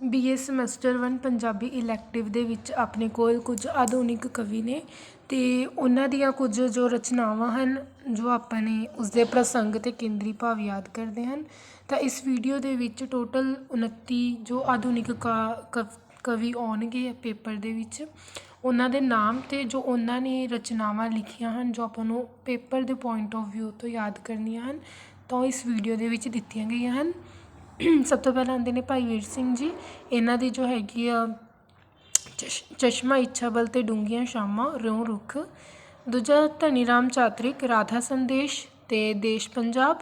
B A semester one Punjabi elective ਦੇ ਵਿੱਚ ਆਪਣੇ ਕੋਲ ਕੁਝ ਆਧੁਨਿਕ ਕਵੀ ਨੇ ਅਤੇ ਉਹਨਾਂ ਦੀਆਂ ਕੁਝ ਜੋ ਰਚਨਾਵਾਂ ਹਨ, ਜੋ ਆਪਾਂ ਨੇ ਉਸਦੇ ਪ੍ਰਸੰਗ ਅਤੇ ਕੇਂਦਰੀ ਭਾਵ ਯਾਦ ਕਰਦੇ ਹਨ, ਤਾਂ ਇਸ ਵੀਡੀਓ ਦੇ ਵਿੱਚ ਟੋਟਲ ਉਨੱਤੀ ਜੋ ਆਧੁਨਿਕ ਕਾ, ਕਵ, ਕਵੀ ਆਉਣਗੇ ਪੇਪਰ ਦੇ ਵਿੱਚ, ਉਹਨਾਂ ਦੇ ਨਾਮ ਅਤੇ ਜੋ ਉਹਨਾਂ ਨੇ ਰਚਨਾਵਾਂ ਲਿਖੀਆਂ ਹਨ, ਜੋ ਆਪਾਂ ਨੂੰ ਪੇਪਰ ਦੇ ਪੁਆਇੰਟ ਆਫ ਵਿਊ ਤੋਂ ਯਾਦ ਕਰਨੀਆਂ ਹਨ, ਤਾਂ ਉਹ ਇਸ ਵੀਡੀਓ ਦੇ ਵਿੱਚ ਦਿੱਤੀਆਂ ਗਈਆਂ ਹਨ। ਸਭ ਤੋਂ ਪਹਿਲਾਂ ਆਉਂਦੇ ਨੇ ਭਾਈ ਵੀਰ ਸਿੰਘ ਜੀ। ਇਹਨਾਂ ਦੀ ਜੋ ਹੈਗੀ ਆ ਚਸ਼, ਚਸ਼ਮਾ ਇੱਛਾ ਬਲ ਅਤੇ ਡੂੰਘੀਆਂ ਸ਼ਾਮਾਂ, ਰਿਉ ਰੁੱਖ। ਦੂਜਾ ਧਨੀ ਰਾਮ ਚਾਤਰਿਕ, ਰਾਧਾ ਸੰਦੇਸ਼ ਅਤੇ ਦੇਸ਼ ਪੰਜਾਬ।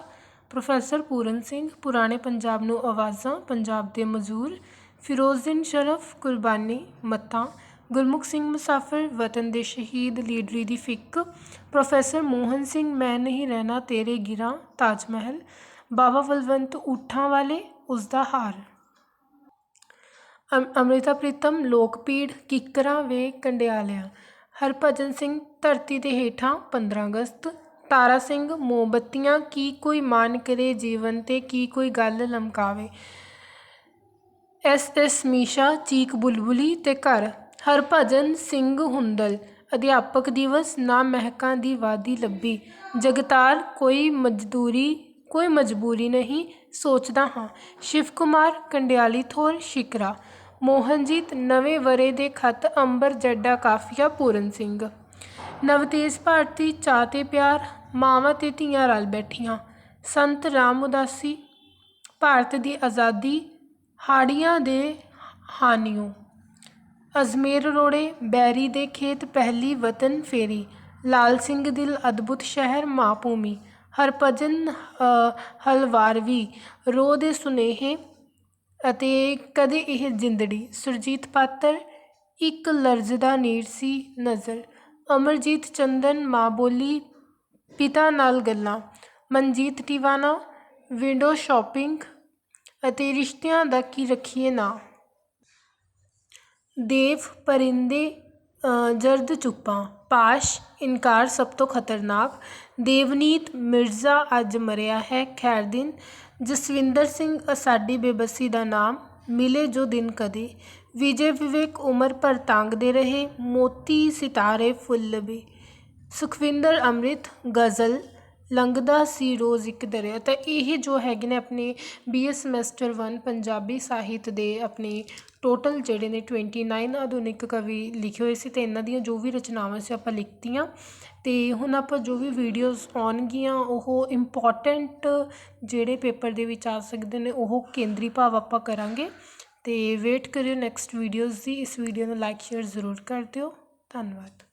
ਪ੍ਰੋਫੈਸਰ ਪੂਰਨ ਸਿੰਘ, ਪੁਰਾਣੇ ਪੰਜਾਬ ਨੂੰ ਆਵਾਜ਼ਾਂ, ਪੰਜਾਬ ਦੇ ਮਜ਼ਦੂਰ। ਫਿਰੋਜ਼ਦੀਨ ਸ਼ਰਫ, ਕੁਰਬਾਨੀ, ਮੱਤਾਂ। ਗੁਰਮੁਖ ਸਿੰਘ ਮੁਸਾਫਰ, ਵਤਨ ਦੇ ਸ਼ਹੀਦ, ਲੀਡਰੀ ਦੀ ਫਿੱਕ। ਪ੍ਰੋਫੈਸਰ ਮੋਹਨ ਸਿੰਘ, ਮੈਂ ਨਹੀਂ ਰਹਿਣਾ ਤੇਰੇ ਗਿਰਾਂ, ਤਾਜ ਮਹਿਲ। ਬਾਬਾ ਬਲਵੰਤ ਊਠਾਂ ਵਾਲੇ ਉਸ ਦਾ ਹਾਰ। ਅਮ ਅੰਮ੍ਰਿਤਾ ਪ੍ਰੀਤਮ ਲੋਕ ਪੀੜ ਕਿੱਕਰਾਂ ਵੇ ਕੰਡਿਆਲਿਆ। ਹਰਭਜਨ ਸਿੰਘ ਧਰਤੀ ਦੇ ਹੇਠਾਂ 15 ਅਗਸਤ। ਤਾਰਾ ਸਿੰਘ ਮੋਮਬੱਤੀਆਂ ਕੀ ਕੋਈ ਮਾਨ ਕਰੇ ਜੀਵਨ ਤੇ ਕੀ ਕੋਈ ਗੱਲ ਲਮਕਾਵੇ। ਐਸ ਐਸ ਮੀਸ਼ਾ ਚੀਕ ਬੁਲਬੁਲੀ ਤੇ ਘਰ। ਹਰਭਜਨ ਸਿੰਘ ਹੁੰਦਲ, ਅਧਿਆਪਕ ਦਿਵਸ ਨਾ ਮਹਿਕਾਂ ਦੀ ਵਾਦੀ ਲੱਭੀ। ਜਗਤਾਰ ਕੋਈ ਮਜ਼ਦੂਰੀ ਕੋਈ ਮਜਬੂਰੀ ਨਹੀਂ ਸੋਚਦਾ ਹਾਂ। ਸ਼ਿਵ ਕੁਮਾਰ ਕੰਡਿਆਲੀ, ਥੋਰ, ਸ਼ਿਕਰਾ। ਮੋਹਨਜੀਤ, ਨਵੇਂ ਵਰੇ ਦੇ ਖਤ, ਅੰਬਰ, ਜੱਡਾ, ਕਾਫੀਆ, ਪੂਰਨ ਸਿੰਘ। ਨਵਤੇਜ ਭਾਰਤੀ ਚਾਹ ਤੇ ਪਿਆਰ, ਮਾਵਾਂ ਤੇ ਧੀਆਂ ਰਲ ਬੈਠੀਆਂ। ਸੰਤ ਰਾਮ ਉਦਾਸੀ, ਭਾਰਤ ਦੀ ਆਜ਼ਾਦੀ, ਹਾੜੀਆਂ ਦੇ ਹਾਨੀਓ ਅਜਮੇਰ ਰੋੜੇ, ਬੈਰੀ ਦੇ ਖੇਤ, ਪਹਿਲੀ ਵਤਨ ਫੇਰੀ। ਲਾਲ ਸਿੰਘ ਦਿਲ, ਅਦਭੁਤ ਸ਼ਹਿਰ, ਮਾਂ ਭੂਮੀ। ਹਰਭਜਨ ਹਲਵਾਰਵੀ ਰੋ ਦੇ ਸੁਨੇਹੇ ਅਤੇ ਕਦੇ ਇਹ ਜਿੰਦੜੀ। ਸੁਰਜੀਤ ਪਾਤਰ, ਇੱਕ ਲਰਜ਼ਦਾ ਨੀਰ ਸੀ ਨਜ਼ਰ। ਅਮਰਜੀਤ ਚੰਦਨ, ਮਾਂ ਬੋਲੀ, ਪਿਤਾ ਨਾਲ ਗੱਲਾਂ। ਮਨਜੀਤ ਟਿਵਾਨਾ ਵਿੰਡੋ ਸ਼ਾਪਿੰਗ ਅਤੇ ਰਿਸ਼ਤਿਆਂ ਦਾ ਕੀ ਰੱਖੀਏ ਨਾ। ਦੇਵ ਪਰਿੰਦੇ ਜਰਦ ਚੁੱਪਾਂ। ਪਾਸ਼ ਇਨਕਾਰ ਸਭ ਤੋਂ ਖਤਰਨਾਕ ਦੇਵਨੀਤ ਮਿਰਜ਼ਾ ਅੱਜ ਮਰਿਆ ਹੈ ਖੈਰ ਦਿਨ ਜਸਵਿੰਦਰ ਸਿੰਘ ਸਾਡੀ ਬੇਬਸੀ ਦਾ ਨਾਮ ਮਿਲੇ ਜੋ ਦਿਨ ਕਦੇ ਵਿਜੇ ਵਿਵੇਕ ਉਮਰ ਭਰ ਤਾਂਗਦੇ ਰਹੇ ਮੋਤੀ ਸਿਤਾਰੇ ਫੁੱਲ ਵੀ ਸੁਖਵਿੰਦਰ ਅੰਮ੍ਰਿਤ ਗਜ਼ਲ ਲੰਘਦਾ ਸੀ ਰੋਜ਼ ਇੱਕ ਦਰਿਆ। ਤਾਂ ਇਹ ਜੋ ਹੈਗੇ ਨੇ ਆਪਣੇ B A semester one Punjabi ਸਾਹਿਤ ਦੇ ਆਪਣੇ ਟੋਟਲ ਜਿਹੜੇ ਨੇ 29 ਆਧੁਨਿਕ ਕਵੀ ਲਿਖੇ ਹੋਏ ਸੀ ਅਤੇ ਇਹਨਾਂ ਦੀਆਂ ਜੋ ਵੀ ਰਚਨਾਵਾਂ ਸੀ ਆਪਾਂ ਲਿਖਤੀਆਂ। ਅਤੇ ਹੁਣ ਆਪਾਂ ਜੋ ਵੀ ਵੀਡੀਓਜ਼ ਆਉਣਗੀਆਂ, ਉਹ ਇੰਪੋਰਟੈਂਟ ਜਿਹੜੇ ਪੇਪਰ ਦੇ ਵਿੱਚ ਆ ਸਕਦੇ ਨੇ, ਉਹ ਕੇਂਦਰੀ ਭਾਵ ਆਪਾਂ ਕਰਾਂਗੇ। ਅਤੇ ਵੇਟ ਕਰਿਓ ਨੈਕਸਟ ਵੀਡੀਓਜ਼ ਦੀ। ਇਸ ਵੀਡੀਓ ਨੂੰ ਲਾਈਕ ਸ਼ੇਅਰ ਜ਼ਰੂਰ ਕਰ ਦਿਓ। ਧੰਨਵਾਦ।